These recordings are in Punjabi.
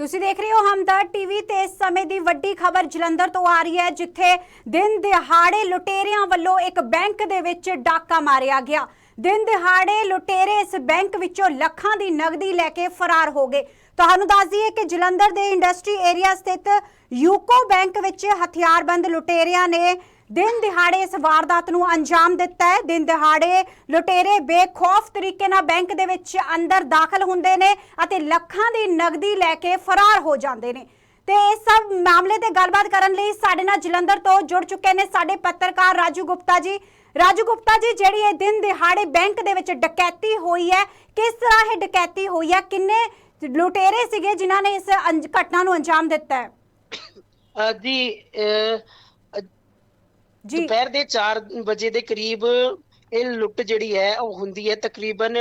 ਤੁਸੀਂ ਦੇਖ ਰਹੇ ਹੋ ਹਮਦਰ ਟੀਵੀ ਤੇ ਇਸ ਸਮੇਂ ਦੀ ਵੱਡੀ ਖਬਰ ਜਲੰਧਰ ਤੋਂ ਆ ਰਹੀ ਹੈ, ਜਿੱਥੇ ਦਿਨ ਦਿਹਾੜੇ ਲੁਟੇਰਿਆਂ ਵੱਲੋਂ ਇੱਕ ਬੈਂਕ ਦੇ ਵਿੱਚ ਡਾਕਾ ਮਾਰਿਆ ਗਿਆ। ਦਿਨ ਦਿਹਾੜੇ ਲੁਟੇਰੇ ਇਸ ਬੈਂਕ ਵਿੱਚੋਂ ਲੱਖਾਂ ਦੀ ਨਗਦੀ ਲੈ ਕੇ ਫਰਾਰ ਹੋ ਗਏ। ਤੁਹਾਨੂੰ ਦੱਸ ਦਈਏ ਕਿ ਜਲੰਧਰ ਦੇ ਇੰਡਸਟਰੀ ਏਰੀਆ ਸਥਿਤ ਯੂਕੋ ਬੈਂਕ ਵਿੱਚ ਹਥਿਆਰਬੰਦ ਲੁਟੇਰਿਆਂ ਨੇ ਦਿਨ ਦਿਹਾੜੇ ਇਸ ਵਾਰਦਾਤ ਨੂੰ ਅੰਜਾਮ ਦਿੱਤਾ ਹੈ। ਦਿਨ ਦਿਹਾੜੇ ਲੁਟੇਰੇ ਬੇਖੌਫ ਤਰੀਕੇ ਨਾਲ ਬੈਂਕ ਦੇ ਵਿੱਚ ਅੰਦਰ ਦਾਖਲ ਹੁੰਦੇ ਨੇ ਅਤੇ ਲੱਖਾਂ ਦੀ ਨਗਦੀ ਲੈ ਕੇ ਫਰਾਰ ਹੋ ਜਾਂਦੇ ਨੇ। ਤੇ ਇਸ ਸਭ ਮਾਮਲੇ ਤੇ ਗੱਲਬਾਤ ਕਰਨ ਲਈ ਸਾਡੇ ਨਾਲ ਜਲੰਧਰ ਤੋਂ ਜੁੜ ਚੁੱਕੇ ਨੇ ਸਾਡੇ ਪੱਤਰਕਾਰ ਰਾਜੂ ਗੁਪਤਾ ਜੀ। ਰਾਜੂ ਗੁਪਤਾ ਜੀ, ਜਿਹੜੀ ਇਹ ਦਿਨ ਦਿਹਾੜੇ ਬੈਂਕ ਦੇ ਵਿੱਚ ਡਕੈਤੀ ਹੋਈ ਹੈ, ਕਿਸ ਤਰ੍ਹਾਂ ਇਹ ਡਕੈਤੀ ਹੋਈ ਹੈ? ਕਿੰਨੇ ਲੁਟੇਰੇ ਸੀਗੇ ਜਿਨ੍ਹਾਂ ਨੇ ਇਸ ਘਟਨਾ ਨੂੰ ਅੰਜਾਮ ਦਿੱਤਾ ਹੈ? ਜੀ ਦੁਪਹਿਰ ਦੇ 4 ਵਜੇ ਦੇ ਕਰੀਬ ਇਹ ਲੁੱਟ ਜਿਹੜੀ ਹੈ, ਉਹ ਹੁੰਦੀ ਹੈ। ਤਕਰੀਬਨ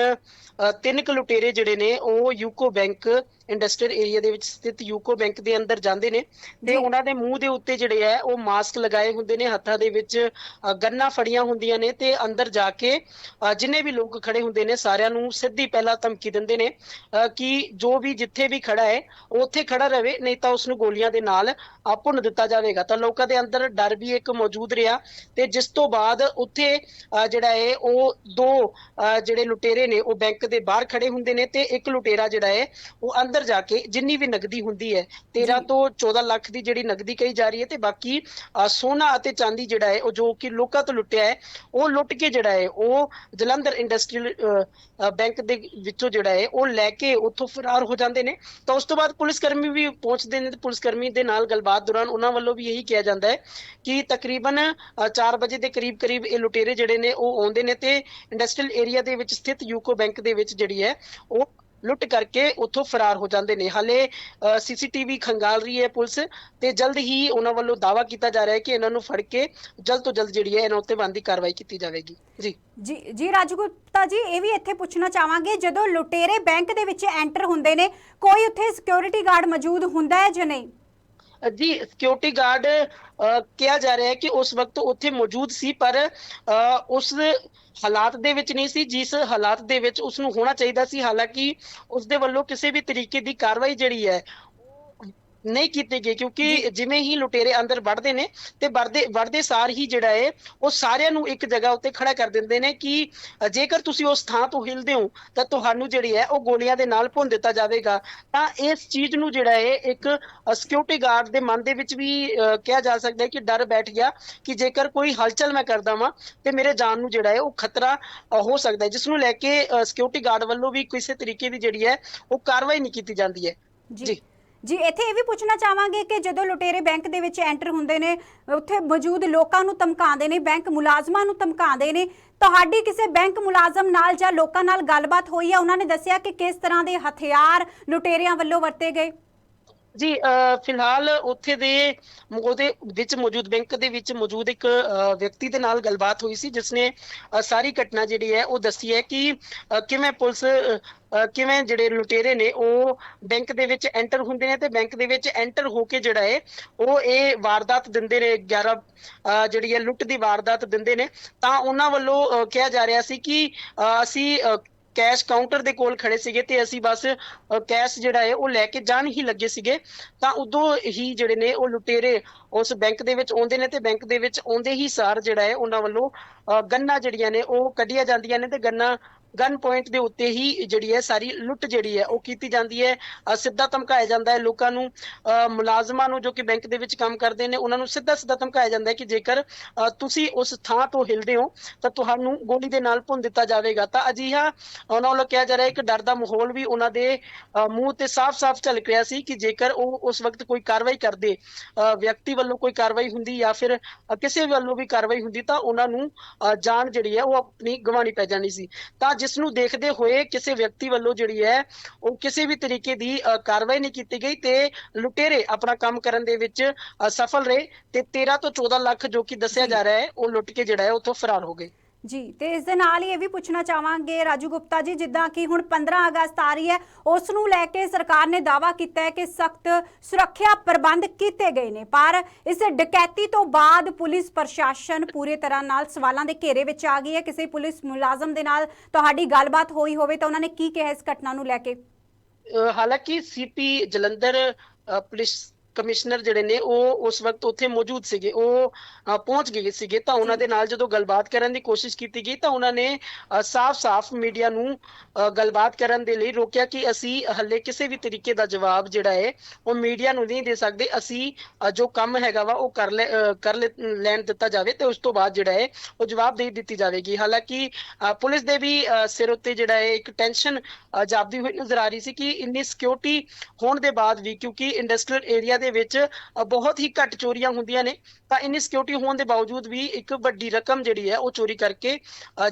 ਤਿੰਨ ਕੁ ਲੁਟੇਰੇ ਜਿਹੜੇ ਨੇ, ਉਹ ਯੂਕੋ ਬੈਂਕ ਇੰਡਸਟਰੀਅਲ ਏਰੀਆ ਦੇ ਵਿੱਚ ਸਥਿਤ ਯੂਕੋ ਬੈਂਕ ਦੇ ਅੰਦਰ ਜਾਂਦੇ ਨੇ ਤੇ। ਉਹਨਾਂ ਦੇ ਮੂੰਹ ਦੇ ਉੱਤੇ ਜਿਹੜੇ ਹੈ ਉਹ ਮਾਸਕ ਲਗਾਏ ਹੁੰਦੇ ਨੇ ਹੱਥਾਂ ਦੇ ਵਿੱਚ ਗੰਨਾਂ ਫੜੀਆਂ ਹੁੰਦੀਆਂ ਨੇ ਤੇ ਅੰਦਰ ਜਾ ਕੇ ਜਿੰਨੇ ਵੀ ਲੋਕ ਖੜੇ ਹੁੰਦੇ ਨੇ ਸਾਰਿਆਂ ਨੂੰ ਸਿੱਧੀ ਪਹਿਲਾਂ ਧਮਕੀ ਦਿੰਦੇ ਨੇ ਕਿ ਜੋ ਵੀ ਜਿੱਥੇ ਵੀ ਖੜਾ ਹੈ ਉੱਥੇ ਖੜਾ ਰਵੇ ਨਹੀਂ ਤਾਂ ਉਸ ਨੂੰ ਗੋਲੀਆਂ ਦੇ ਨਾਲ ਭੁੰਨ ਦਿੱਤਾ ਜਾਵੇਗਾ ਤਾਂ ਲੋਕਾਂ ਦੇ ਅੰਦਰ ਡਰ ਵੀ ਇੱਕ ਮੌਜੂਦ ਰਿਹਾ ਤੇ ਜਿਸ ਤੋਂ ਬਾਅਦ ਉੱਥੇ ਜਿਹੜਾ ਹੈ ਉਹ ਦੋ ਜਿਹੜੇ ਲੁਟੇਰੇ ਨੇ ਉਹ ਬੈਂਕ ਦੇ ਬਾਹਰ ਖੜੇ ਹੁੰਦੇ ਨੇ ਤੇ ਇੱਕ ਲੁਟੇਰਾ ਜਿਹੜਾ ਹੈ ਉਹ ਅੰਦਰ ਜਾ ਕੇ ਜਿੰਨੀ ਵੀ ਨਗਦੀ ਹੁੰਦੀ ਹੈ 13 ਜੀ। ਤੋਂ 14 ਲੱਖ ਦੀ ਜਿਹੜੀ ਨਗਦੀ ਕਹੀ ਜਾ ਰਹੀ ਹੈ ਤੇ ਬਾਕੀ ਸੋਨਾ ਅਤੇ ਚਾਂਦੀ ਜਿਹੜਾ ਹੈ ਉਹ ਜੋ ਕਿ ਲੋਕਾਂ ਤੋਂ ਲੁੱਟਿਆ ਹੈ ਉਹ ਲੁੱਟ ਕੇ ਜਿਹੜਾ ਹੈ ਉਹ ਜਲੰਧਰ ਇੰਡਸਟਰੀਅਲ ਬੈਂਕ ਦੇ ਵਿੱਚੋਂ ਜਿਹੜਾ ਹੈ ਉਹ ਲੈ ਕੇ ਉੱਥੋਂ ਫਰਾਰ ਹੋ ਜਾਂਦੇ ਨੇ ਤਾਂ ਉਸ ਤੋਂ ਬਾਅਦ ਪੁਲਿਸ ਕਰਮੀ ਵੀ ਪਹੁੰਚਦੇ ਨੇ ਤੇ ਪੁਲਿਸ ਕਰਮੀ ਦੇ ਨਾਲ ਗੱਲਬਾਤ ਦੌਰਾਨ ਉਹਨਾਂ ਵੱਲੋਂ ਵੀ ਇਹੀ ਕਿਹਾ ਜਾਂਦਾ ਹੈ ਕਿ ਤਕਰੀਬਨ 4 ਵਜੇ ਦੇ ਕਰੀਬ ਕਰੀਬ ਇਹ ਲੁਟੇਰੇ ਜਿਹੜੇ ਨੇ ਉਹ ਆਉਂਦੇ ਨੇ ਤੇ ਇੰਡਸਟਰੀਅਲ ਏਰੀਆ ਦੇ ਵਿੱਚ ਸਥਿਤ ਯੂਕੋ ਬੈਂਕ ਦੇ ਵਿੱਚ ਜਿਹੜੀ ਹੈ ਉਹ ਲੁੱਟ ਕਰਕੇ ਉੱਥੋਂ ਫਰਾਰ ਹੋ ਜਾਂਦੇ ਨੇ। ਹਾਲੇ ਸੀਸੀਟੀਵੀ ਖੰਗਾਲ ਰਹੀ ਹੈ ਪੁਲਿਸ ਤੇ ਜਲਦ ਹੀ ਉਹਨਾਂ ਵੱਲੋਂ ਦਾਵਾ ਕੀਤਾ ਜਾ ਰਿਹਾ ਹੈ ਕਿ ਇਹਨਾਂ ਨੂੰ ਫੜ ਕੇ ਜਲਦ ਤੋਂ ਜਲਦ ਜਿਹੜੀ ਹੈ ਇਹਨਾਂ ਉੱਤੇ ਬਣਦੀ ਕਾਰਵਾਈ ਕੀਤੀ ਜਾਵੇਗੀ। ਜੀ। ਜੀ ਜੀ, ਰਾਜੂ ਗੁਪਤਾ ਜੀ, ਇਹ ਵੀ ਇੱਥੇ ਪੁੱਛਣਾ ਚਾਹਾਂਗੇ, ਜਦੋਂ ਲੁਟੇਰੇ ਬੈਂਕ ਦੇ ਵਿੱਚ ਐਂਟਰ ਹੁੰਦੇ ਨੇ, ਕੋਈ ਉੱਥੇ ਸਿਕਿਉਰਿਟੀ ਗਾਰਡ ਮੌਜੂਦ ਹੁੰਦਾ ਹੈ ਜਾਂ ਨਹੀਂ? ਜੀ ਸਿਕਿਉਰਿਟੀ ਗਾਰਡ ਅ, ਕਿਹਾ ਜਾ ਰਿਹਾ ਹੈ ਕਿ ਉਸ ਵਕਤ ਉੱਥੇ ਮੌਜੂਦ ਸੀ ਪਰ ਉਸ ਹਾਲਾਤ ਦੇ ਵਿੱਚ ਨਹੀਂ ਸੀ ਜਿਸ ਹਾਲਾਤ ਦੇ ਵਿੱਚ ਉਸ ਨੂੰ ਹੋਣਾ ਚਾਹੀਦਾ ਸੀ। ਹਾਲਾਂਕਿ ਉਸ ਦੇ ਵੱਲੋਂ ਕਿਸੇ ਵੀ ਤਰੀਕੇ ਦੀ ਕਾਰਵਾਈ ਜਿਹੜੀ ਹੈ ਨਹੀਂ ਕੀਤੀ ਗਈ ਕਿਉਂਕਿ ਜਿਵੇਂ ਹੀ ਲੁਟੇਰੇ ਅੰਦਰ ਵੜਦੇ ਨੇ ਤੇ ਵੜਦੇ ਵੜਦੇ ਸਾਰ ਹੀ ਜਿਹੜਾ ਹੈ ਉਹ ਸਾਰਿਆਂ ਨੂੰ ਇੱਕ ਜਗ੍ਹਾ ਉੱਤੇ ਖੜਾ ਕਰ ਦਿੰਦੇ ਨੇ ਕਿ ਜੇਕਰ ਤੁਸੀਂ ਉਸ ਥਾਂ ਤੋਂ ਹਿਲਦੇ ਹੋ ਤਾਂ ਤੁਹਾਨੂੰ ਜਿਹੜੀ ਹੈ ਉਹ ਗੋਲੀਆਂ ਦੇ ਨਾਲ ਭੁੰਨ ਦਿੱਤਾ ਜਾਵੇਗਾ। ਤਾਂ ਇਸ ਚੀਜ਼ ਨੂੰ ਜਿਹੜਾ ਹੈ ਇੱਕ ਸਿਕਿਉਰਿਟੀ ਗਾਰਡ ਦੇ ਮਨ ਦੇ ਵਿੱਚ ਵੀ ਕਿਹਾ ਜਾ ਸਕਦਾ ਹੈ ਕਿ ਡਰ ਬੈਠ ਗਿਆ ਕਿ ਜੇਕਰ ਕੋਈ ਹਲਚਲ ਮੈਂ ਕਰਦਾ ਵਾਂ ਤੇ ਮੇਰੇ ਜਾਨ ਨੂੰ ਜਿਹੜਾ ਹੈ ਉਹ ਖਤਰਾ ਹੋ ਸਕਦਾ ਹੈ ਜਿਸ ਨੂੰ ਲੈ ਕੇ ਸਿਕਿਉਰਿਟੀ ਗਾਰਡ ਵੱਲੋਂ ਵੀ ਕਿਸੇ ਤਰੀਕੇ ਦੀ ਜਿਹੜੀ ਹੈ ਉਹ ਕਾਰਵਾਈ ਨਹੀਂ ਕੀਤੀ ਜਾਂਦੀ ਹੈ। ਜੀ। ਜੀ। ਇੱਥੇ ਇਹ ਵੀ ਪੁੱਛਣਾ ਚਾਹਾਂਗੇ ਕਿ ਜਦੋਂ ਲੁਟੇਰੇ ਬੈਂਕ ਦੇ ਵਿੱਚ ਐਂਟਰ ਹੁੰਦੇ ਨੇ, ਉੱਥੇ ਮੌਜੂਦ ਲੋਕਾਂ ਨੂੰ ਧਮਕਾਉਂਦੇ ਨੇ, ਬੈਂਕ ਮੁਲਾਜ਼ਮਾਂ ਨੂੰ ਧਮਕਾਉਂਦੇ ਨੇ, ਤੁਹਾਡੀ ਕਿਸੇ ਬੈਂਕ ਮੁਲਾਜ਼ਮ ਨਾਲ ਜਾਂ ਲੋਕਾਂ ਨਾਲ ਗੱਲਬਾਤ ਹੋਈ ਹੈ ਉਹਨਾਂ ਨੇ ਦੱਸਿਆ ਕਿ ਕਿਸ ਤਰ੍ਹਾਂ ਦੇ ਹਥਿਆਰ ਲੁਟੇਰਿਆਂ ਵੱਲੋਂ ਵਰਤੇ ਗਏ ਜੀ ਅ, ਫਿਲਹਾਲ ਉੱਥੇ ਦੇ ਉਹਦੇ ਵਿੱਚ ਮੌਜੂਦ ਬੈਂਕ ਦੇ ਵਿੱਚ ਮੌਜੂਦ ਇੱਕ ਵਿਅਕਤੀ ਦੇ ਨਾਲ ਗੱਲਬਾਤ ਹੋਈ ਸੀ ਜਿਸ ਨੇ ਸਾਰੀ ਘਟਨਾ ਜਿਹੜੀ ਹੈ ਉਹ ਦੱਸੀ ਹੈ ਕਿ ਕਿਵੇਂ ਪੁਲਿਸ ਕਿਵੇਂ ਜਿਹੜੇ ਲੁਟੇਰੇ ਨੇ ਉਹ ਬੈਂਕ ਦੇ ਵਿੱਚ ਐਂਟਰ ਹੁੰਦੇ ਨੇ ਤੇ ਬੈਂਕ ਦੇ ਵਿੱਚ ਐਂਟਰ ਹੋ ਕੇ ਜਿਹੜਾ ਹੈ ਉਹ ਇਹ ਵਾਰਦਾਤ ਦਿੰਦੇ ਨੇ 11 ਜਿਹੜੀ ਹੈ ਲੁੱਟ ਦੀ ਵਾਰਦਾਤ ਦਿੰਦੇ ਨੇ। ਤਾਂ ਉਹਨਾਂ ਵੱਲੋਂ ਕਿਹਾ ਜਾ ਰਿਹਾ ਸੀ ਕਿ ਅਸੀਂ ਕੈਸ਼ ਕਾਊਂਟਰ ਦੇ ਕੋਲ ਖੜੇ ਸੀਗੇ ਤੇ ਅਸੀਂ ਬਸ ਕੈਸ਼ ਜਿਹੜਾ ਹੈ ਉਹ ਲੈ ਕੇ ਜਾਣ ਹੀ ਲੱਗੇ ਸੀਗੇ। ਤਾਂ ਉਦੋਂ ਹੀ ਜਿਹੜੇ ਨੇ ਉਹ ਲੁਟੇਰੇ ਉਸ ਬੈਂਕ ਦੇ ਵਿੱਚ ਆਉਂਦੇ ਨੇ ਤੇ ਬੈਂਕ ਦੇ ਵਿੱਚ ਆਉਂਦੇ ਹੀ ਸਾਰ ਜਿਹੜਾ ਹੈ ਉਹਨਾਂ ਵੱਲੋਂ ਗੰਨਾ ਜਿਹੜੀਆਂ ਨੇ ਉਹ ਕੱਢੀਆਂ ਜਾਂਦੀਆਂ ਨੇ ਤੇ ਗੰਨਾ ਗਨ ਪੁਆਇੰਟ ਦੇ ਉੱਤੇ ਹੀ ਜਿਹੜੀ ਹੈ ਸਾਰੀ ਲੁੱਟ ਜਿਹੜੀ ਹੈ ਉਹ ਕੀਤੀ ਜਾਂਦੀ ਹੈ। ਸਿੱਧਾ ਧਮਕਾਇਆ ਜਾਂਦਾ ਹੈ। ਲੋਕਾਂ ਨੂੰ ਮੁਲਾਜ਼ਮਾਂ ਨੂੰ ਜੋ ਕਿ ਬੈਂਕ ਦੇ ਵਿੱਚ ਕੰਮ ਕਰਦੇ ਨੇ ਉਹਨਾਂ ਨੂੰ ਸਿੱਧਾ ਸਿੱਧਾ ਧਮਕਾਇਆ ਜਾਂਦਾ ਹੈ ਕਿ ਜੇਕਰ ਤੁਸੀਂ ਉਸ ਥਾਂ ਤੋਂ ਹਿਲਦੇ ਹੋ ਤਾਂ ਤੁਹਾਨੂੰ ਗੋਲੀ ਦੇ ਨਾਲ ਭੁੰਨ ਦਿੱਤਾ ਜਾਵੇਗਾ। ਤਾਂ ਅਜਿਹਾ ਉਹਨਾਂ ਵੱਲੋਂ ਕਿਹਾ ਜਾ ਰਿਹਾ ਹੈ। ਕਿ ਡਰ ਦਾ ਮਾਹੌਲ ਵੀ ਉਹਨਾਂ ਦੇ ਮੂੰਹ ਤੇ ਸਾਫ਼-ਸਾਫ਼ ਝਲਕ ਰਿਹਾ ਸੀ ਕਿ ਜੇਕਰ ਉਹ ਉਸ ਵਕਤ ਕੋਈ ਕਾਰਵਾਈ ਕਰਦੇ ਅ, ਵਿਅਕਤੀ ਵੱਲੋਂ ਕੋਈ ਕਾਰਵਾਈ ਹੁੰਦੀ ਜਾਂ ਫਿਰ ਕਿਸੇ ਵੱਲੋਂ ਵੀ ਕਾਰਵਾਈ ਹੁੰਦੀ ਤਾਂ ਉਹਨਾਂ ਨੂੰ ਜਾਨ ਜਿਹੜੀ ਹੈ ਉਹ ਆਪਣੀ ਗਵਾਣੀ ਪੈ ਜਾਣੀ ਸੀ। ਤਾਂ ਜਿਸ ਨੂੰ ਦੇਖਦੇ ਹੋਏ ਕਿਸੇ ਵਿਅਕਤੀ ਵੱਲੋਂ ਜਿਹੜੀ ਹੈ ਉਹ ਕਿਸੇ ਵੀ ਤਰੀਕੇ ਦੀ ਕਾਰਵਾਈ ਨਹੀਂ ਕੀਤੀ ਗਈ ਤੇ ਲੁਟੇਰੇ ਆਪਣਾ ਕੰਮ ਕਰਨ ਦੇ ਵਿੱਚ ਸਫਲ ਰਹੇ ਤੇ 13 ਤੋਂ 14 ਲੱਖ ਜੋ ਕਿ ਦੱਸਿਆ। ਜਾ ਰਿਹਾ ਹੈ ਉਹ ਲੁੱਟ ਕੇ ਜਿਹੜਾ ਹੈ ਉੱਥੋਂ ਫਰਾਰ ਹੋ ਗਏ ਜੀ, ਤੇ ਇਸ ਦੇ ਨਾਲ ਹੀ ਇਹ ਵੀ ਪੁੱਛਣਾ ਚਾਹਾਂਗੇ ਰਾਜੂ ਗੁਪਤਾ ਜੀ, ਜਿੱਦਾਂ ਕਿ ਹੁਣ 15 ਅਗਸਤ ਆ ਰਹੀ ਹੈ, ਉਸ ਨੂੰ ਲੈ ਕੇ ਸਰਕਾਰ ਨੇ ਦਾਵਾ ਕੀਤਾ ਹੈ ਕਿ ਸਖਤ ਸੁਰੱਖਿਆ ਪ੍ਰਬੰਧ ਕੀਤੇ ਗਏ ਨੇ। ਪਰ ਇਸ ਡਕੈਤੀ ਤੋਂ ਬਾਅਦ ਪੁਲਿਸ ਪ੍ਰਸ਼ਾਸਨ ਪੂਰੇ ਤਰ੍ਹਾਂ ਨਾਲ ਸਵਾਲਾਂ ਦੇ ਘੇਰੇ ਵਿੱਚ ਆ ਗਈ ਹੈ। ਕਿਸੇ ਪੁਲਿਸ ਮੁਲਾਜ਼ਮ ਦੇ ਨਾਲ ਤੁਹਾਡੀ ਗੱਲਬਾਤ ਹੋਈ ਹੋਵੇ ਤਾਂ ਉਹਨਾਂ ਨੇ ਕੀ ਕਿਹਾ ਇਸ ਘਟਨਾ ਨੂੰ ਲੈ ਕੇ? ਹਾਲਾਂਕਿ ਸੀਪੀ ਜਲੰਧਰ ਪੁਲਿਸ ਕਮਿਸ਼ਨਰ ਜਿਹੜੇ ਨੇ, ਉਹ ਉਸ ਵਕਤ ਉੱਥੇ ਮੌਜੂਦ ਸੀਗੇ, ਉਹ ਪਹੁੰਚ ਗਏ ਸੀਗੇ ਤਾਂ ਉਹਨਾਂ ਦੇ ਨਾਲ ਜਦੋਂ ਗੱਲਬਾਤ ਕਰਨ ਦੀ ਕੋਸ਼ਿਸ਼ ਕੀਤੀ ਗਈ ਤਾਂ ਉਹਨਾਂ ਨੇ ਸਾਫ਼-ਸਾਫ਼ ਮੀਡੀਆ ਨੂੰ ਗੱਲਬਾਤ ਕਰਨ ਦੇ ਲਈ ਰੋਕਿਆ ਕਿ ਅਸੀਂ ਹੱਲੇ ਕਿਸੇ ਵੀ ਤਰੀਕੇ ਦਾ ਜਵਾਬ ਜਿਹੜਾ ਹੈ, ਉਹ ਮੀਡੀਆ ਨੂੰ ਨਹੀਂ ਦੇ ਸਕਦੇ, ਅਸੀਂ ਜੋ ਕੰਮ ਹੈਗਾ ਵਾ ਉਹ ਕਰ ਲੈ ਕਰ ਲੈਣ ਦਿੱਤਾ ਜਾਵੇ ਤੇ ਉਸ ਤੋਂ ਬਾਅਦ ਜਿਹੜਾ ਹੈ, ਉਹ ਜਵਾਬ ਦੇ ਦਿੱਤੀ ਜਾਵੇਗੀ। ਹਾਲਾਂਕਿ ਪੁਲਿਸ ਦੇ ਵੀ ਸਿਰ ਉੱਤੇ ਜਿਹੜਾ ਹੈ, ਇੱਕ ਟੈਨਸ਼ਨ ਜਾਪਦੀ ਹੋਈ ਨਜ਼ਰ ਆ ਰਹੀ ਸੀ ਕਿ ਇੰਨੀ ਸਿਕਿਉਰਿਟੀ ਹੋਣ ਦੇ ਬਾਅਦ ਵੀ ਕਿਉਂਕਿ ਇੰਡਸਟਰੀਅਲ ਏਰੀਆ ਦੇ ਵਿੱਚ ਬਹੁਤ ਹੀ ਘੱਟ ਚੋਰੀਆਂ ਹੁੰਦੀਆਂ ਨੇ। ਤਾਂ ਇੰਨੀ ਸਿਕਿਉਰਿਟੀ ਹੋਣ ਦੇ ਬਾਵਜੂਦ ਵੀ ਇੱਕ ਵੱਡੀ ਰਕਮ ਜਿਹੜੀ ਹੈ, ਉਹ ਚੋਰੀ ਕਰਕੇ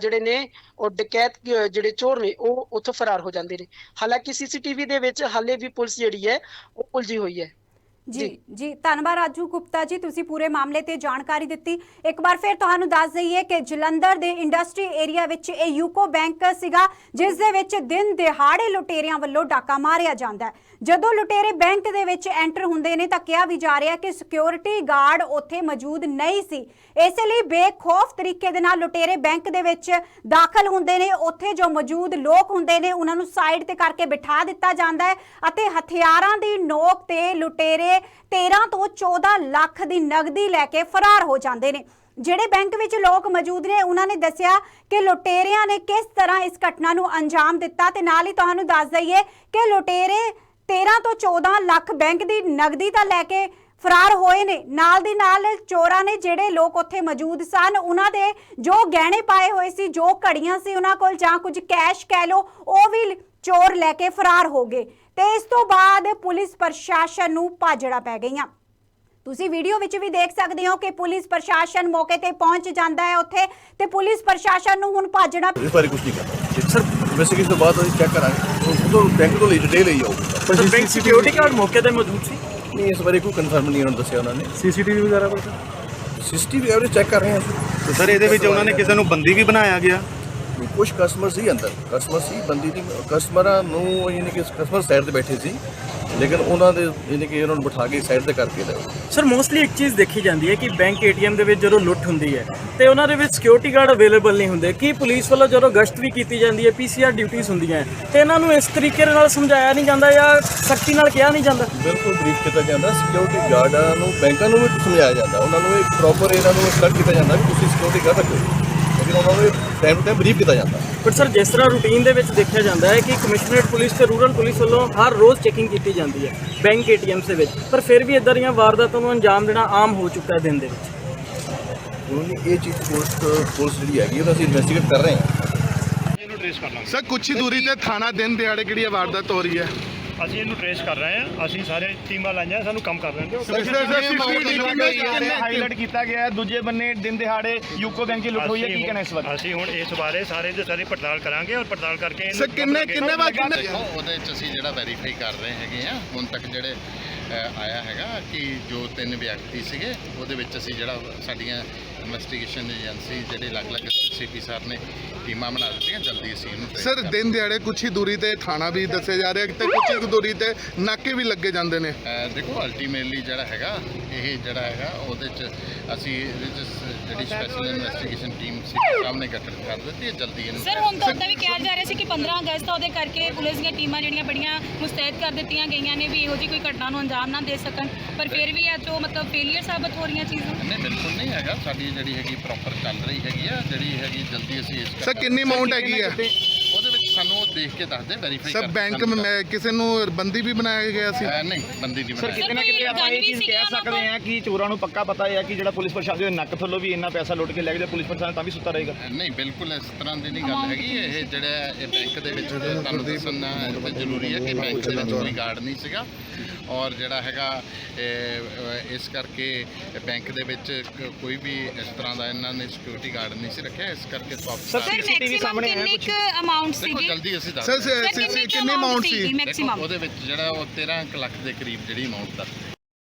ਜਿਹੜੇ ਨੇ, ਉਹ ਡਕੈਤ ਜਿਹੜੇ ਚੋਰ ਨੇ, ਉਹ ਉੱਥੋਂ ਫਰਾਰ ਹੋ ਜਾਂਦੇ ਨੇ। ਹਾਲਾਂਕਿ ਸੀਸੀਟੀਵੀ ਦੇ ਵਿੱਚ ਹਾਲੇ ਵੀ ਪੁਲਿਸ ਜਿਹੜੀ ਹੈ, ਉਹ ਉਲਝੀ ਹੋਈ ਹੈ। ਜੀ। ਜੀ। ਧੰਨਵਾਦ ਰਾਜੂ ਗੁਪਤਾ ਜੀ ਤੁਸੀਂ ਪੂਰੇ ਮਾਮਲੇ ਤੇ ਜਾਣਕਾਰੀ ਦਿੱਤੀ। ਇੱਕ ਵਾਰ ਫਿਰ ਤੁਹਾਨੂੰ ਦੱਸ ਦਈਏ ਕਿ ਜਲੰਧਰ ਦੇ ਇੰਡਸਟਰੀ ਏਰੀਆ ਵਿੱਚ ਇਹ ਯੂਕੋ ਬੈਂਕ ਸੀਗਾ ਜਿਸ ਦੇ ਵਿੱਚ ਦਿਨ ਦਿਹਾੜੇ ਲੁਟੇਰਿਆਂ ਵੱਲੋਂ ਡਾਕਾ ਮਾਰਿਆ ਜਾਂਦਾ ਜਦੋਂ ਲੁਟੇਰੇ ਬੈਂਕ ਦੇ ਵਿੱਚ ਐਂਟਰ ਹੁੰਦੇ ਨੇ ਤਾਂ ਕਿਹਾ ਵੀ ਜਾ ਰਿਹਾ ਕਿ ਸਿਕਿਉਰਿਟੀ ਗਾਰਡ ਉੱਥੇ ਮੌਜੂਦ ਨਹੀਂ ਸੀ। ਇਸੇ ਲਈ ਬੇਖੌਫ ਤਰੀਕੇ ਦੇ ਨਾਲ ਲੁਟੇਰੇ ਬੈਂਕ ਦੇ ਵਿੱਚ ਦਾਖਲ ਹੁੰਦੇ ਨੇ। ਉੱਥੇ ਜੋ ਮੌਜੂਦ ਲੋਕ ਹੁੰਦੇ ਨੇ ਉਹਨਾਂ ਨੂੰ ਸਾਈਡ ਤੇ ਕਰਕੇ ਬਿਠਾ ਦਿੱਤਾ ਜਾਂਦਾ ਹੈ ਅਤੇ ਹਥਿਆਰਾਂ ਦੀ ਨੋਕ ਤੇ ਲੁਟੇਰੇ 13 ਤੋਂ 14 ਲੱਖ ਦੀ ਨਗਦੀ ਲੈ ਕੇ ਫਰਾਰ ਹੋ ਜਾਂਦੇ ਨੇ। ਜਿਹੜੇ ਬੈਂਕ ਵਿੱਚ ਲੋਕ ਮੌਜੂਦ ਨੇ, ਉਹਨਾਂ ਨੇ ਦੱਸਿਆ ਕਿ ਲੁਟੇਰਿਆਂ ਨੇ ਕਿਸ ਤਰ੍ਹਾਂ ਇਸ ਘਟਨਾ ਨੂੰ ਅੰਜਾਮ ਦਿੱਤਾ ਤੇ ਨਾਲ ਹੀ ਤੁਹਾਨੂੰ ਦੱਸ ਦਈਏ ਕਿ ਲੁਟੇਰੇ 13 ਤੋਂ 14 ਲੱਖ ਬੈਂਕ ਦੀ ਨਗਦੀ ਤਾਂ ਲੈ ਕੇ ਫਰਾਰ ਹੋਏ ਨੇ। ਨਾਲ ਦੀ ਨਾਲ ਚੋਰਾਂ ਨੇ ਜਿਹੜੇ ਲੋਕ ਉੱਥੇ ਮੌਜੂਦ ਸਨ, ਉਹਨਾਂ ਦੇ ਜੋ ਗਹਿਣੇ ਪਾਏ ਹੋਏ ਸੀ, ਜੋ ਘੜੀਆਂ ਸੀ ਉਹਨਾਂ ਕੋਲ ਜਾਂ ਕੁਝ ਕੈਸ਼ ਕਹਿ ਲੋ ਉਹ ਵੀ ਚੋਰ ਲੈ ਕੇ ਫਰਾਰ ਹੋ ਗਏ। ਤੇ ਇਸ ਤੋਂ ਬਾਅਦ ਪੁਲਿਸ ਪ੍ਰਸ਼ਾਸਨ ਨੂੰ ਭਾਜੜਾ ਪੈ ਗਈਆਂ। ਤੁਸੀਂ ਵੀਡੀਓ ਵਿੱਚ ਵੀ ਦੇਖ ਸਕਦੇ ਹੋ ਕਿ ਪੁਲਿਸ ਪ੍ਰਸ਼ਾਸਨ ਮੌਕੇ ਤੇ ਪਹੁੰਚ ਜਾਂਦਾ ਹੈ ਉੱਥੇ ਤੇ ਪੁਲਿਸ ਪ੍ਰਸ਼ਾਸਨ ਨੂੰ ਹੁਣ ਭਾਜੜਾ ਇਸ ਬਾਰੇ ਕੁਝ ਨਹੀਂ ਕਰਦਾ ਸਰ ਇਨਵੈਸਟੀਗੇਸ਼ਨ ਤੋਂ ਬਾਅਦ ਅਸੀਂ ਚੈੱਕ ਕਰਾਂਗੇ। ਉਹ ਤੋਂ ਬੈਂਕ ਤੋਂ ਲਈ ਡਿਟੇਲ ਲਈ ਜਾਊਗੀ ਪਰ ਬੈਂਕ ਸਿਕਿਉਰਿਟੀ ਗਾਰਡ ਮੌਕੇ ਤੇ ਮੌਜੂਦ ਸੀ? ਨਹੀਂ ਇਸ ਬਾਰੇ ਕੋਈ ਕਨਫਰਮ ਨਹੀਂ ਉਹਨਾਂ ਦੱਸਿਆ ਉਹਨਾਂ ਨੇ। ਸੀਸੀਟੀਵੀ ਵਗੈਰਾ ਕੋਈ ਸਿਸਟਮ ਐਵਰੇਜ ਚੈੱਕ ਕਰ ਰਹੇ ਹਾਂ ਸਰ ਇਹਦੇ ਵਿੱਚ ਉਹਨਾਂ ਨੇ ਕਿਸੇ ਨੂੰ ਬੰਦੀ ਵੀ ਬਣਾਇਆ ਗਿਆ। ਕੁਝ ਕਸਟਮਰ ਸੀ ਅੰਦਰ। ਕਸਟਮਰ ਸੀ ਬੰਦੀ ਦੀ ਕਸਟਮਰਾਂ ਨੂੰ ਯਾਨੀ ਕਿ ਕਸਟਮਰ ਸਾਈਡ ਤੇ ਬੈਠੇ ਸੀ। ਲੇਕਿਨ ਉਹਨਾਂ ਦੇ ਯਾਨੀ ਕਿ ਉਹਨਾਂ ਨੂੰ ਬਿਠਾ ਕੇ ਸਾਈਡ ਤੇ ਕਰਕੇ ਲਿਆਓ। ਸਰ ਮੋਸਟਲੀ ਇੱਕ ਚੀਜ਼ ਦੇਖੀ ਜਾਂਦੀ ਹੈ ਕਿ ਬੈਂਕ ਏਟੀਐਮ ਦੇ ਵਿੱਚ ਜਦੋਂ ਲੁੱਟ ਹੁੰਦੀ ਹੈ ਤੇ ਉਹਨਾਂ ਦੇ ਵਿੱਚ ਸਿਕਿਉਰਿਟੀ ਗਾਰਡ ਅਵੇਲੇਬਲ ਨਹੀਂ ਹੁੰਦੇ। ਕੀ ਪੁਲਿਸ ਵੱਲੋਂ ਜਦੋਂ ਗਸ਼ਤ ਵੀ ਕੀਤੀ ਜਾਂਦੀ ਹੈ ਪੀਸੀਆਰ ਡਿਊਟੀਆਂ ਹੁੰਦੀਆਂ ਤੇ ਇਹਨਾਂ ਨੂੰ ਇਸ ਤਰੀਕੇ ਨਾਲ ਸਮਝਾਇਆ ਨਹੀਂ ਜਾਂਦਾ ਜਾਂ ਸਖਤੀ ਨਾਲ ਕਿਹਾ ਨਹੀਂ ਜਾਂਦਾ? ਬਿਲਕੁਲ ਬਰੀਫ ਕੀਤਾ ਜਾਂਦਾ। ਸਿਕਿਉਰਿਟੀ ਗਾਰਡਾਂ ਨੂੰ ਬੈਂਕਾਂ ਨੂੰ ਵੀ ਸਮਝਾਇਆ ਜਾਂਦਾ। ਉਹਨਾਂ ਨੂੰ ਇੱਕ ਪ੍ਰੋਪਰ ਇਹਨਾਂ ਨੂੰ ਇੰਸਟਰਕਟ ਕੀਤਾ ਜਾਂਦਾ ਵੀ ਤੁਸੀਂ ਸਿਕਿਉਰਿਟੀ ਗਾਰਡ ਰੱਖੋ। ਉਹਨਾਂ ਨੂੰ ਟਾਈਮ ਟਾਈਮ ਬਰੀਫ ਕੀਤਾ ਜਾਂਦਾ। ਪਰ ਸਰ ਜਿਸ ਤਰ੍ਹਾਂ ਰੂਟੀਨ ਦੇ ਵਿੱਚ ਦੇਖਿਆ ਜਾਂਦਾ ਹੈ ਕਿ ਕਮਿਸ਼ਨਰੇਟ ਪੁਲਿਸ ਤੇ ਰੂਰਲ ਪੁਲਿਸ ਵੱਲੋਂ ਹਰ ਰੋਜ਼ ਚੈਕਿੰਗ ਕੀਤੀ ਜਾਂਦੀ ਹੈ ਬੈਂਕ ਏਟੀਐਮਸ ਦੇ ਵਿੱਚ ਪਰ ਫਿਰ ਵੀ ਇਦਾਂ ਦੀਆਂ ਵਾਰਦਾਤਾਂ ਨੂੰ ਅੰਜਾਮ ਦੇਣਾ ਆਮ ਹੋ ਚੁੱਕਾ ਹੈ ਦਿਨ ਦੇ ਵਿੱਚ। ਉਹਨੇ ਇਹ ਚੀਜ਼ ਪੁਲਿਸ ਪੁਲਿਸ ਜਿਹੜੀ ਹੈਗੀ ਉਹਨਾਂ ਅਸੀਂ ਇਨਵੈਸਟੀਗੇਟ ਕਰ ਰਹੇ ਹਾਂ। ਸਰ ਕੁਛ ਹੀ ਦੂਰੀ ਤੇ ਥਾਣਾ ਦਿਨ ਦਿਹਾੜੇ ਕਿਹੜੀ ਵਾਰਦਾਤ ਹੋ ਰਹੀ ਹੈ? ਅਸੀਂ ਇਹਨੂੰ ਟ੍ਰੇਸ ਕਰ ਰਹੇ ਹਾਂ। ਅਸੀਂ ਸਾਰੇ ਟੀਮਾਂ ਲਾਈਆਂ ਸਾਨੂੰ ਕੰਮ ਕਰ ਲੈਣ ਦਿਓ। ਹਾਈਲਾਈਟ ਕੀਤਾ ਗਿਆ ਹੈ। ਦੂਜੇ ਬੰਨੇ ਦਿਨ ਦਿਹਾੜੇ ਯੂਕੋ ਬੈਂਕ ਦੀ ਲੁੱਟ ਹੋਈ ਹੈ। ਕੀ ਕਹਿਣਾ ਇਸ ਬਾਰੇ? ਅਸੀਂ ਹੁਣ ਇਸ ਬਾਰੇ ਸਾਰੇ ਦੇ ਸਾਰੇ ਪੜਤਾਲ ਕਰਾਂਗੇ ਔਰ ਪੜਤਾਲ ਕਰਕੇ ਸਰ ਕਿੰਨੇ ਕਿੰਨੇ ਵਾਰ ਕਿੰਨੇ ਉਹਦੇ ਚ ਅਸੀਂ ਜਿਹੜਾ ਵੈਰੀਫਾਈ ਕਰ ਰਹੇ ਹੈਗੇ ਆ ਹੁਣ ਤੱਕ ਜਿਹੜੇ ਆਇਆ ਹੈਗਾ ਕਿ ਜੋ ਤਿੰਨ ਵਿਅਕਤੀ ਸੀਗੇ ਉਹਦੇ ਵਿੱਚ ਅਸੀਂ ਜਿਹੜਾ ਸਾਡੀਆਂ ਇਨਵੈਸਟੀਗੇਸ਼ਨ ਏਜੰਸੀ ਜਿਹੜੇ ਅਲੱਗ-ਅਲੱਗ ਸੀਪੀ ਸਰ ਨੇ ਟੀਮਾਂ ਬਣਾ ਦਿੱਤੀਆਂ ਜਲਦੀ ਅਸੀਂ ਇਹਨੂੰ ਸਰ। ਦਿਨ ਦਿਹਾੜੇ ਕੁਛ ਹੀ ਦੂਰੀ ਤੇ ਥਾਣਾ ਵੀ ਦੱਸਿਆ ਜਾ ਰਿਹਾ ਤੇ ਕੁਛ ਹੀ ਦੂਰੀ ਤੇ ਨਾਕੇ ਵੀ ਲੱਗੇ ਜਾਂਦੇ ਨੇ ਦੇਖੋ ਅਲਟੀਮੇਟਲੀ ਜਿਹੜਾ ਹੈਗਾ ਇਹ ਜਿਹੜਾ ਹੈਗਾ ਉਹਦੇ ਚ ਅਸੀਂ ਇਹਦੇ ਚ ਜਿਹੜੀ ਸਪੈਸ਼ਲ ਇਨਵੈਸਟੀਗੇਸ਼ਨ ਟੀਮ ਸੀਪੀ ਸਾਹਿਬ ਨੇ ਗਠਨ ਕਰ ਦਿੱਤੀ ਹੈ ਜਲਦੀ ਇਹਨੂੰ ਸਰ ਹੁਣ ਤਾਂ ਉਦਾਂ ਵੀ ਕਿਹਾ ਜਾ ਰਿਹਾ ਸੀ ਕਿ 15 ਅਗਸਤ ਆ ਉਹਦੇ ਕਰਕੇ ਪੁਲਿਸ ਦੀਆਂ ਟੀਮਾਂ ਜਿਹੜੀਆਂ ਬੜੀਆਂ ਮੁਸਤੈਦ ਕਰ ਦਿੱਤੀਆਂ ਗਈਆਂ ਨੇ ਵੀ ਇਹੋ ਜਿਹੀ ਕੋਈ ਘਟਨਾ ਨੂੰ ਅੰਜਾਮ ਨਾ ਦੇ ਸਕਣ। ਪਰ ਫਿਰ ਵੀ ਇਹ ਜੋ ਮਤਲਬ ਫੇਲੀਅਰ ਸਾਬਤ ਹੋ ਰਹੀਆਂ ਚੀਜ਼ਾਂ। ਨਹੀਂ ਬਿਲਕੁਲ ਨਹੀਂ ਹੈਗਾ। ਸਾਡੀ ਜਿਹੜੀ ਹੈਗੀ ਪ੍ਰੋਪਰ ਚੱਲ ਰਹੀ ਹੈਗੀ ਆ ਜਿਹੜੀ ਹੈਗੀ ਜਲਦੀ ਅਸੀਂ ਇਸ ਸਰ ਕਿੰਨੀ ਅਮਾਉਂਟ ਹੈਗੀ ਵਿੱਚ ਸਾਨੂੰ ਉਹ ਦੇਖ ਕੇ ਦੱਸ ਦੇ ਵੈਰੀਫਾਈ ਸਰ ਬੈਂਕ ਮੈਂ ਕਿਸੇ ਨੂੰ ਬੰਦੀ ਵੀ ਬਣਾਇਆ ਗਿਆ ਸੀ? ਨਹੀਂ ਬੰਦੀ ਨਹੀਂ ਸਰ ਬਣਾਇਆ ਕਿਤੇ ਨਾ ਕਿਤੇ ਆਪਾਂ ਇਹ ਚੀਜ਼ ਕਹਿ ਸਕਦੇ ਹਾਂ ਕਿ ਚੋਰਾਂ ਨੂੰ ਪੱਕਾ ਪਤਾ ਹੈ ਕਿ ਜਿਹੜਾ ਪੁਲਿਸ ਪ੍ਰਸ਼ਾਸਨ ਦੇ ਨੱਕ ਥੱਲੋਂ ਵੀ ਇੰਨਾ ਪੈਸਾ ਲੁੱਟ ਕੇ ਲੈ ਗਿਆ ਪੁਲਿਸ ਪ੍ਰਸ਼ਾਸਨ ਤਾਂ ਵੀ ਸੁੱਤਾ ਰਹੇਗਾ। ਨਹੀਂ ਬਿਲਕੁਲ ਇਸ ਤਰ੍ਹਾਂ ਦੀ ਨਹੀਂ ਗੱਲ ਹੈਗੀ। ਇਹ ਜਿਹੜਾ ਇਹ ਬੈਂਕ ਦੇ ਵਿੱਚ ਤੁਹਾਨੂੰ ਦੱਸਣਾ ਇਹ ਜ਼ਰੂਰੀ ਹੈ ਕਿ ਬੈਂਕ ਦੇ ਵਿੱਚ ਕੋਈ ਗਾਰਡ ਨਹੀਂ ਸੀਗਾ। ਔਰ ਜਿਹੜਾ ਹੈਗਾ ਇਹ, ਇਸ ਕਰਕੇ ਬੈਂਕ ਦੇ ਵਿੱਚ ਕ- ਕੋਈ ਵੀ ਇਸ ਤਰ੍ਹਾਂ ਦਾ ਇਹਨਾਂ ਨੇ ਸਿਕਿਉਰਿਟੀ ਗਾਰਡ ਨਹੀਂ ਸੀ ਰੱਖਿਆ। ਇਸ ਕਰਕੇ ਸਰ, ਸਰ CCTV ਮੈਕਸਿਮਮ ਸਾਹਮਣੇ ਆਇਆ ਕਿੰਨੀ ਕੁ ਅਮਾਉਂਟ ਦੇਖੋ ਸੀਗੀ? ਜਲਦੀ ਅਸੀਂ ਦੱਸ ਸਰ ਕਿੰਨੀ ਅਮਾਉਂਟ ਸੀ? ਮੈਕਸਿਮਮ ਉਹਦੇ ਵਿੱਚ ਜਿਹੜਾ ਉਹ 13 ਕੁ ਲੱਖ ਦੇ ਕਰੀਬ ਜਿਹੜੀ ਅਮਾਉਂਟ ਦੱਸ